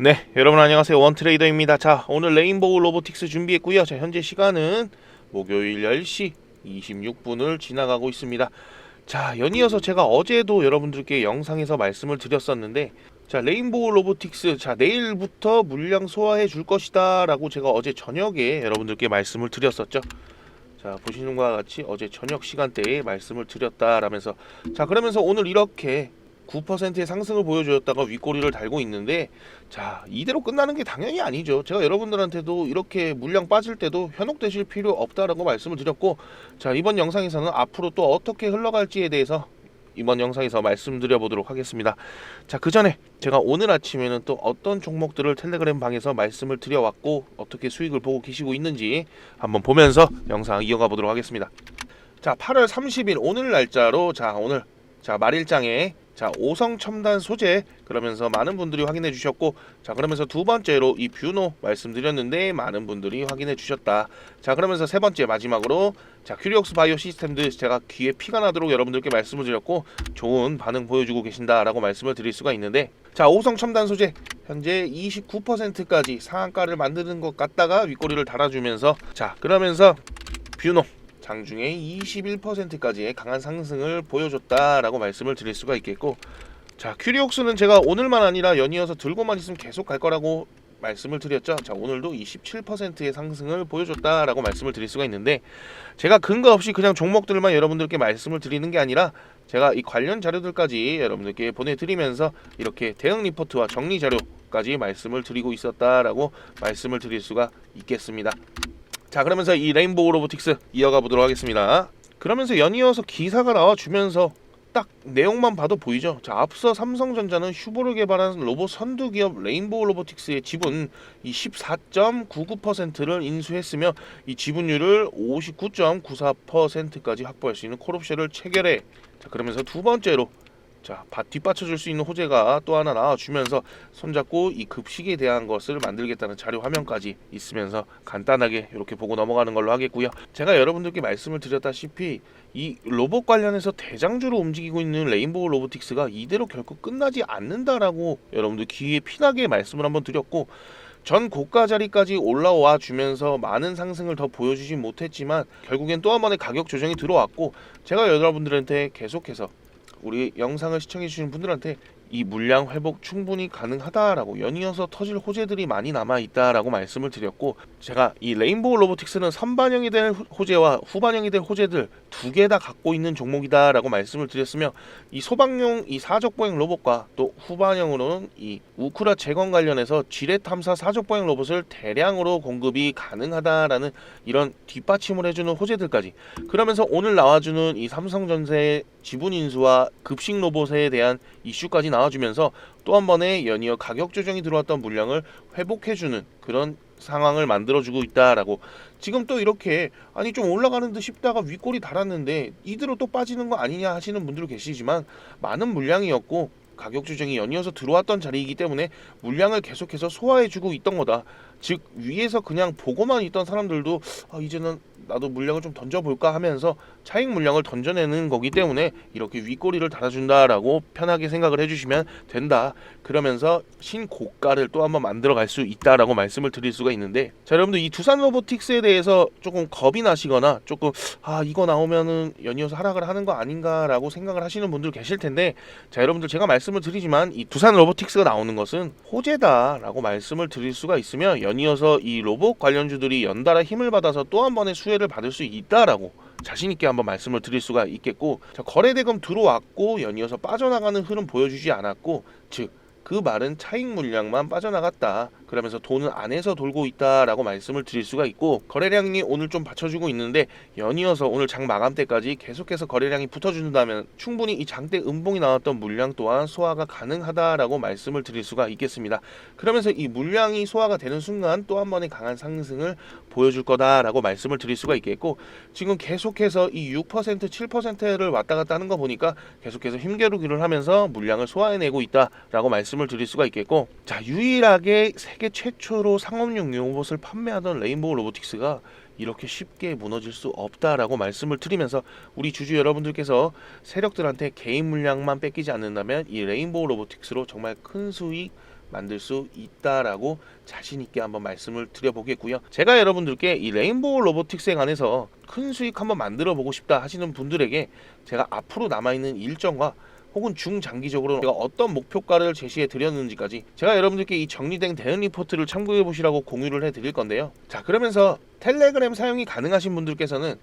네, 여러분 안녕하세요. 원트레이더입니다. 자, 오늘 레인보우 로보틱스 준비했고요. 자, 현재 시간은 목요일 10시 26분을 지나가고 있습니다. 자, 연이어서 제가 어제도 여러분들께 영상에서 말씀을 드렸었는데 자, 레인보우 로보틱스 자, 내일부터 물량 소화해 줄 것이다 라고 제가 어제 저녁에 여러분들께 말씀을 드렸었죠. 자, 보시는 것과 같이 어제 저녁 시간대에 말씀을 드렸다라면서 자, 그러면서 오늘 이렇게 9%의 상승을 보여주었다가 윗꼬리를 달고 있는데 자 이대로 끝나는 게 당연히 아니죠. 제가 여러분들한테도 이렇게 물량 빠질 때도 현혹되실 필요 없다라고 말씀을 드렸고 자 이번 영상에서는 앞으로 또 어떻게 흘러갈지에 대해서 이번 영상에서 말씀드려 보도록 하겠습니다. 자 그 전에 제가 오늘 아침에는 또 어떤 종목들을 텔레그램 방에서 말씀을 드려왔고 어떻게 수익을 보고 계시고 있는지 한번 보면서 영상 이어가 보도록 하겠습니다. 자 8월 30일 오늘 날짜로 자 오늘 자 말일장에 자 오성 첨단 소재 그러면서 많은 분들이 확인해 주셨고 자 그러면서 두 번째로 이 뷰노 말씀드렸는데 많은 분들이 확인해 주셨다. 자 그러면서 세 번째 마지막으로 자 큐리옥스 바이오 시스템들 제가 귀에 피가 나도록 여러분들께 말씀을 드렸고 좋은 반응 보여주고 계신다라고 말씀을 드릴 수가 있는데 자 오성 첨단 소재 현재 29%까지 상한가를 만드는 것 같다가 윗꼬리를 달아주면서 자 그러면서 뷰노 장중에 21%까지의 강한 상승을 보여줬다라고 말씀을 드릴 수가 있겠고 자 큐리옥스는 제가 오늘만 아니라 연이어서 들고만 있으면 계속 갈 거라고 말씀을 드렸죠. 자 오늘도 27%의 상승을 보여줬다라고 말씀을 드릴 수가 있는데 제가 근거 없이 그냥 종목들만 여러분들께 말씀을 드리는 게 아니라 제가 이 관련 자료들까지 여러분들께 보내드리면서 이렇게 대응 리포트와 정리 자료까지 말씀을 드리고 있었다라고 말씀을 드릴 수가 있겠습니다. 자 그러면서 이 레인보우 로보틱스 이어가 보도록 하겠습니다. 그러면서 연이어서 기사가 나와주면서 딱 내용만 봐도 보이죠. 자 앞서 삼성전자는 휴보를 개발한 로봇 선두 기업 레인보우 로보틱스의 지분 이 14.99%를 인수했으며 이 지분율을 59.94%까지 확보할 수 있는 콜옵션을 체결해. 자 그러면서 두 번째로 자, 밭 뒷받쳐줄 수 있는 호재가 또 하나 나와주면서 손잡고 이 급식에 대한 것을 만들겠다는 자료 화면까지 있으면서 간단하게 이렇게 보고 넘어가는 걸로 하겠고요. 제가 여러분들께 말씀을 드렸다시피 이 로봇 관련해서 대장주로 움직이고 있는 레인보우 로보틱스가 이대로 결코 끝나지 않는다라고 여러분들 귀에 피나게 말씀을 한번 드렸고 전 고가 자리까지 올라와 주면서 많은 상승을 더 보여주지 못했지만 결국엔 또 한 번의 가격 조정이 들어왔고 제가 여러분들한테 계속해서 우리 영상을 시청해 주시는 분들한테 이 물량 회복 충분히 가능하다라고 연이어서 터질 호재들이 많이 남아 있다라고 말씀을 드렸고 제가 이 레인보우 로보틱스는 선반영이 될 호재와 후반영이 될 호재들 두 개 다 갖고 있는 종목이다라고 말씀을 드렸으며 이 소방용 이 사적 보행 로봇과 또 후반영으로는 이 우크라 재건 관련해서 지뢰 탐사 사적 보행 로봇을 대량으로 공급이 가능하다라는 이런 뒷받침을 해주는 호재들까지. 그러면서 오늘 나와주는 이 삼성전자의 지분 인수와 급식 로봇에 대한 이슈까지 나 와주면서 또 한 번의 연이어 가격 조정이 들어왔던 물량을 회복해주는 그런 상황을 만들어주고 있다라고 지금 또 이렇게 아니 좀 올라가는 듯 싶다가 윗골이 달았는데 이대로 또 빠지는 거 아니냐 하시는 분들 계시지만 많은 물량이었고 가격 조정이 연이어서 들어왔던 자리이기 때문에 물량을 계속해서 소화해주고 있던 거다. 즉 위에서 그냥 보고만 있던 사람들도 아, 이제는 나도 물량을 좀 던져볼까 하면서 차익 물량을 던져내는 거기 때문에 이렇게 윗꼬리를 달아준다라고 편하게 생각을 해주시면 된다. 그러면서 신고가를 또 한번 만들어 갈 수 있다라고 말씀을 드릴 수가 있는데 자 여러분들 이 두산 로보틱스에 대해서 조금 겁이 나시거나 조금 아 이거 나오면은 연이어서 하락을 하는 거 아닌가라고 생각을 하시는 분들 계실 텐데 자 여러분들 제가 말씀을 드리지만 이 두산 로보틱스가 나오는 것은 호재다라고 말씀을 드릴 수가 있으며 연이어서 이 로봇 관련주들이 연달아 힘을 받아서 또 한 번의 수 혜를 받을 수 있다라고 자신 있게 한번 말씀을 드릴 수가 있겠고 자, 거래 대금 들어왔고 연이어서 빠져나가는 흐름 보여주지 않았고 즉 그 말은 차익 물량만 빠져나갔다. 그러면서 돈은 안에서 돌고 있다라고 말씀을 드릴 수가 있고 거래량이 오늘 좀 받쳐주고 있는데 연이어서 오늘 장 마감 때까지 계속해서 거래량이 붙어준다면 충분히 이 장대 음봉이 나왔던 물량 또한 소화가 가능하다라고 말씀을 드릴 수가 있겠습니다. 그러면서 이 물량이 소화가 되는 순간 또 한 번의 강한 상승을 보여줄 거다라고 말씀을 드릴 수가 있겠고 지금 계속해서 이 6% 7%를 왔다 갔다 하는 거 보니까 계속해서 힘겨루기를 하면서 물량을 소화해내고 있다라고 말씀 을 드릴 수가 있겠고 자 유일하게 세계 최초로 상업용 로봇을 판매하던 레인보우 로보틱스가 이렇게 쉽게 무너질 수 없다라고 말씀을 드리면서 우리 주주 여러분들께서 세력들한테 개인 물량만 뺏기지 않는다면 이 레인보우 로보틱스로 정말 큰 수익 만들 수 있다라고 자신 있게 한번 말씀을 드려보겠고요. 제가 여러분들께 이 레인보우 로보틱스에 관해서 큰 수익 한번 만들어 보고 싶다 하시는 분들에게 제가 앞으로 남아 있는 일정과 혹은 중장기적으로 제가 어떤 목표가를 제시해 드렸는지까지 제가 여러분들께 이 정리된 대응 리포트를 참고해 보시라고 공유를 해 드릴 건데요. 자, 그러면서 텔레그램 사용이 가능하신 분들께서는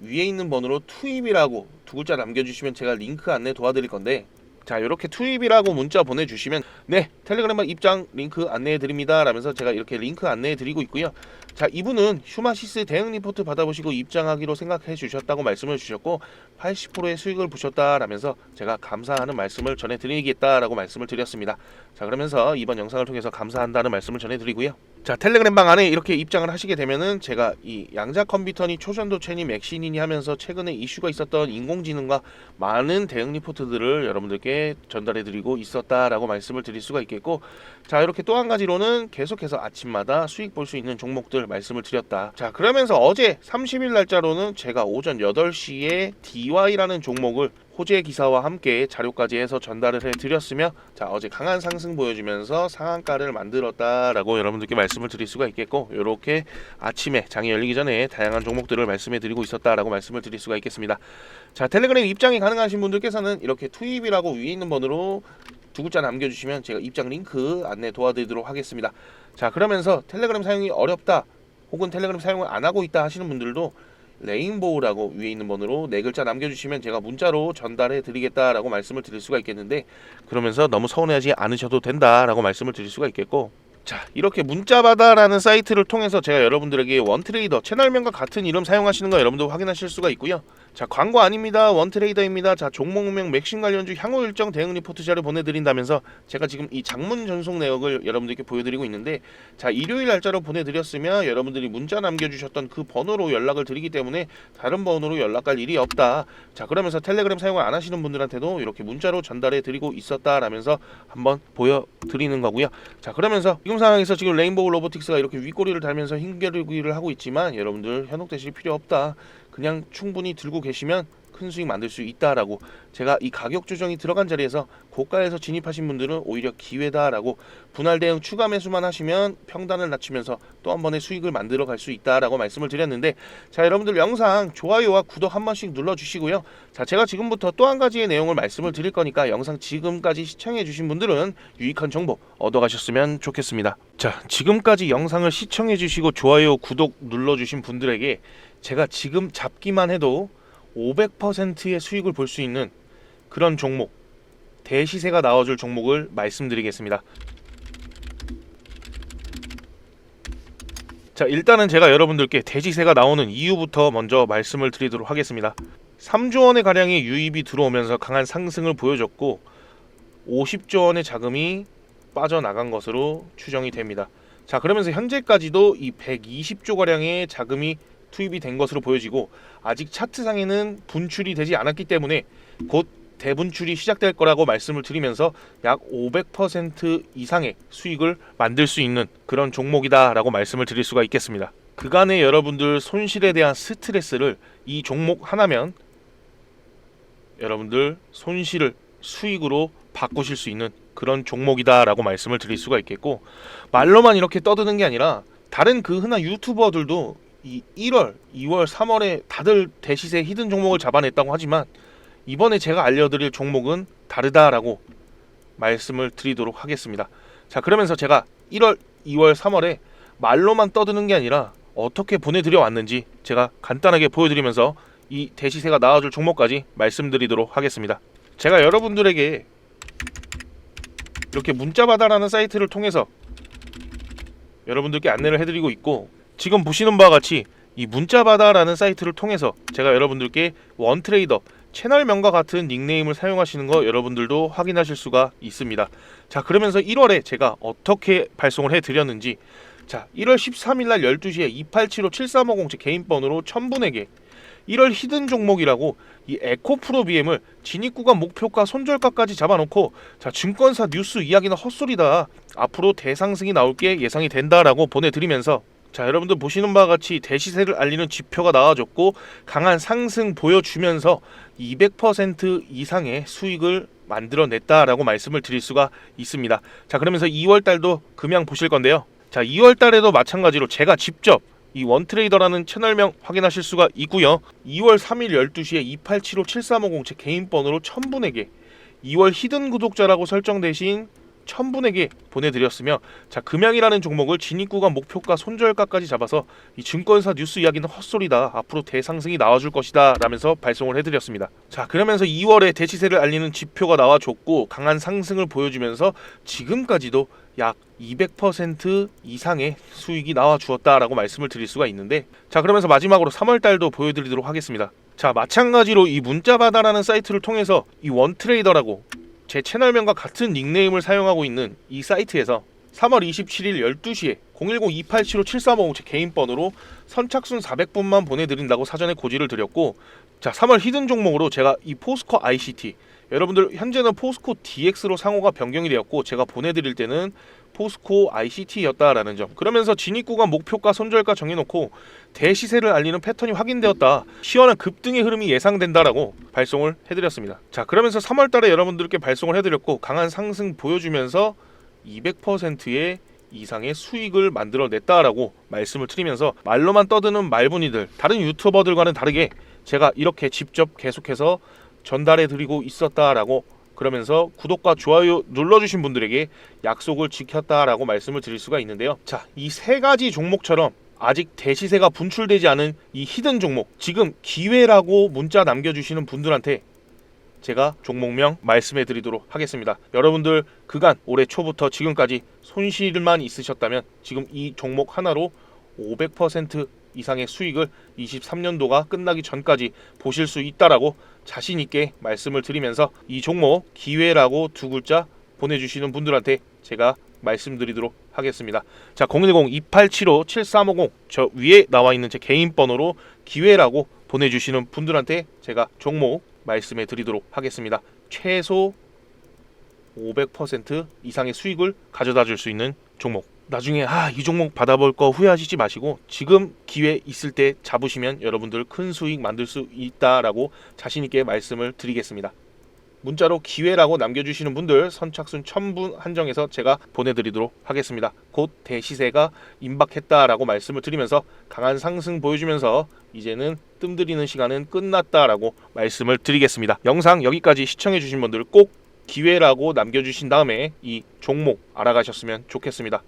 위에 있는 번호로 투입이라고 두 글자 남겨주시면 제가 링크 안내 도와드릴 건데 자 이렇게 투입이라고 문자 보내주시면 네 텔레그램 입장 링크 안내해 드립니다. 라면서 제가 이렇게 링크 안내해 드리고 있고요. 자 이분은 휴마시스 대응 리포트 받아보시고 입장하기로 생각해 주셨다고 말씀을 주셨고 80%의 수익을 보셨다 라면서 제가 감사하는 말씀을 전해드리겠다 라고 말씀을 드렸습니다. 자 그러면서 이번 영상을 통해서 감사한다는 말씀을 전해드리고요 자 텔레그램 방 안에 이렇게 입장을 하시게 되면은 제가 이 양자 컴퓨터니 초전도 체니 맥시니니 하면서 최근에 이슈가 있었던 인공지능과 많은 대응 리포트들을 여러분들께 전달해 드리고 있었다라고 말씀을 드릴 수가 있겠고 자 이렇게 또 한 가지로는 계속해서 아침마다 수익 볼 수 있는 종목들 말씀을 드렸다. 자 그러면서 어제 30일 날짜로는 제가 오전 8시에 DY라는 종목을 호재 기사와 함께 자료까지 해서 전달을 해 드렸으며 자 어제 강한 상승 보여주면서 상한가를 만들었다라고 여러분들께 말씀을 드릴 수가 있겠고 이렇게 아침에 장이 열리기 전에 다양한 종목들을 말씀해 드리고 있었다라고 말씀을 드릴 수가 있겠습니다. 자 텔레그램 입장이 가능하신 분들께서는 이렇게 투입이라고 위에 있는 번호로 두 글자 남겨주시면 제가 입장 링크 안내 도와드리도록 하겠습니다. 자 그러면서 텔레그램 사용이 어렵다 혹은 텔레그램 사용을 안 하고 있다 하시는 분들도 레인보우라고 위에 있는 번호로 네 글자 남겨주시면 제가 문자로 전달해 드리겠다라고 말씀을 드릴 수가 있겠는데 그러면서 너무 서운해하지 않으셔도 된다라고 말씀을 드릴 수가 있겠고. 자 이렇게 문자바다라는 사이트를 통해서 제가 여러분들에게 원트레이더 채널명과 같은 이름 사용하시는 거 여러분들 확인하실 수가 있고요 자 광고 아닙니다. 원트레이더입니다. 자 종목명 맥심 관련주 향후 일정 대응 리포트 자료 보내드린다면서 제가 지금 이 장문 전송 내역을 여러분들께 보여드리고 있는데 자 일요일 날짜로 보내드렸으면 여러분들이 문자 남겨주셨던 그 번호로 연락을 드리기 때문에 다른 번호로 연락할 일이 없다. 자 그러면서 텔레그램 사용을 안 하시는 분들한테도 이렇게 문자로 전달해 드리고 있었다라면서 한번 보여드리는 거고요. 자 그러면서 지금 상황에서 지금 레인보우 로보틱스가 이렇게 윗꼬리를 달면서 힘겨루기를 하고 있지만 여러분들 현혹되실 필요 없다 그냥 충분히 들고 계시면 큰 수익 만들 수 있다라고 제가 이 가격 조정이 들어간 자리에서 고가에서 진입하신 분들은 오히려 기회다라고 분할 대응 추가 매수만 하시면 평단을 낮추면서 또 한 번의 수익을 만들어 갈 수 있다라고 말씀을 드렸는데 자 여러분들 영상 좋아요와 구독 한 번씩 눌러 주시고요. 자 제가 지금부터 또 한 가지의 내용을 말씀을 드릴 거니까 영상 지금까지 시청해 주신 분들은 유익한 정보 얻어 가셨으면 좋겠습니다. 자 지금까지 영상을 시청해 주시고 좋아요 구독 눌러 주신 분들에게 제가 지금 잡기만 해도 500%의 수익을 볼 수 있는 그런 종목 대시세가 나와줄 종목을 말씀드리겠습니다. 자 일단은 제가 여러분들께 대시세가 나오는 이유부터 먼저 말씀을 드리도록 하겠습니다. 3조 원의 가량의 유입이 들어오면서 강한 상승을 보여줬고 50조 원의 자금이 빠져나간 것으로 추정이 됩니다. 자 그러면서 현재까지도 이 120조 가량의 자금이 투입이 된 것으로 보여지고 아직 차트상에는 분출이 되지 않았기 때문에 곧 대분출이 시작될 거라고 말씀을 드리면서 약 500% 이상의 수익을 만들 수 있는 그런 종목이다라고 말씀을 드릴 수가 있겠습니다. 그간의 여러분들 손실에 대한 스트레스를 이 종목 하나면 여러분들 손실을 수익으로 바꾸실 수 있는 그런 종목이다라고 말씀을 드릴 수가 있겠고 말로만 이렇게 떠드는 게 아니라 다른 그 흔한 유튜버들도 이 1월, 2월, 3월에 다들 대시세 히든 종목을 잡아냈다고 하지만 이번에 제가 알려드릴 종목은 다르다라고 말씀을 드리도록 하겠습니다. 자 그러면서 제가 1월, 2월, 3월에 말로만 떠드는 게 아니라 어떻게 보내드려 왔는지 제가 간단하게 보여드리면서 이 대시세가 나와줄 종목까지 말씀드리도록 하겠습니다. 제가 여러분들에게 이렇게 문자바다라는 사이트를 통해서 여러분들께 안내를 해드리고 있고 지금 보시는 바와 같이 이 문자바다라는 사이트를 통해서 제가 여러분들께 원트레이더 채널명과 같은 닉네임을 사용하시는 거 여러분들도 확인하실 수가 있습니다. 자 그러면서 1월에 제가 어떻게 발송을 해드렸는지 자 1월 13일 날 12시에 2875-7350 제 개인 번호로 1000분에게 1월 히든 종목이라고 이 에코 프로 BM을 진입구간 목표가 손절가까지 잡아놓고 자 증권사 뉴스 이야기는 헛소리다 앞으로 대상승이 나올 게 예상이 된다라고 보내드리면서 자 여러분들 보시는 바와 같이 대시세를 알리는 지표가 나와줬고 강한 상승 보여주면서 200% 이상의 수익을 만들어냈다라고 말씀을 드릴 수가 있습니다. 자 그러면서 2월 달도 금양 보실 건데요. 자 2월 달에도 마찬가지로 제가 직접 이 원트레이더라는 채널명 확인하실 수가 있고요. 2월 3일 12시에 28757350 제 개인 번호로 1000분에게 2월 히든 구독자라고 설정되신 1000분에게 보내드렸으며 자 금양이라는 종목을 진입구간 목표가 손절가까지 잡아서 이 증권사 뉴스 이야기는 헛소리다. 앞으로 대상승이 나와줄 것이다. 라면서 발송을 해드렸습니다. 자 그러면서 2월에 대시세를 알리는 지표가 나와줬고 강한 상승을 보여주면서 지금까지도 약 200% 이상의 수익이 나와 주었다라고 말씀을 드릴 수가 있는데 자 그러면서 마지막으로 3월 달도 보여드리도록 하겠습니다. 자 마찬가지로 이 문자바다라는 사이트를 통해서 이 원트레이더라고 제 채널명과 같은 닉네임을 사용하고 있는 이 사이트에서 3월 27일 12시에 010-2875-7350 제 개인 번호로 선착순 400분만 보내드린다고 사전에 고지를 드렸고 자 3월 히든 종목으로 제가 이 포스코 ICT 여러분들 현재는 포스코 DX로 상호가 변경이 되었고 제가 보내드릴 때는 포스코 ICT였다라는 점. 그러면서 진입구간 목표가 손절가 정해놓고 대시세를 알리는 패턴이 확인되었다. 시원한 급등의 흐름이 예상된다라고 발송을 해드렸습니다. 자 그러면서 3월달에 여러분들께 발송을 해드렸고 강한 상승 보여주면서 200%의 이상의 수익을 만들어냈다라고 말씀을 드리면서 말로만 떠드는 말분이들 다른 유튜버들과는 다르게 제가 이렇게 직접 계속해서 전달해 드리고 있었다라고 그러면서 구독과 좋아요 눌러주신 분들에게 약속을 지켰다라고 말씀을 드릴 수가 있는데요. 자, 이 세 가지 종목처럼 아직 대시세가 분출되지 않은 이 히든 종목 지금 기회라고 문자 남겨주시는 분들한테 제가 종목명 말씀해 드리도록 하겠습니다. 여러분들 그간 올해 초부터 지금까지 손실만 있으셨다면 지금 이 종목 하나로 500% 이상의 수익을 23년도가 끝나기 전까지 보실 수 있다라고 자신 있게 말씀을 드리면서 이 종목 기회라고 두 글자 보내주시는 분들한테 제가 말씀드리도록 하겠습니다. 자, 010-2875-7350 저 위에 나와 있는 제 개인 번호로 기회라고 보내주시는 분들한테 제가 종목 말씀해 드리도록 하겠습니다. 최소 500% 이상의 수익을 가져다 줄 수 있는 종목. 나중에 아 이 종목 받아볼 거 후회하시지 마시고 지금 기회 있을 때 잡으시면 여러분들 큰 수익 만들 수 있다라고 자신 있게 말씀을 드리겠습니다. 문자로 기회라고 남겨주시는 분들 선착순 1000분 한정해서 제가 보내드리도록 하겠습니다. 곧 대시세가 임박했다라고 말씀을 드리면서 강한 상승 보여주면서 이제는 뜸들이는 시간은 끝났다라고 말씀을 드리겠습니다. 영상 여기까지 시청해주신 분들 꼭 기회라고 남겨주신 다음에 이 종목 알아가셨으면 좋겠습니다.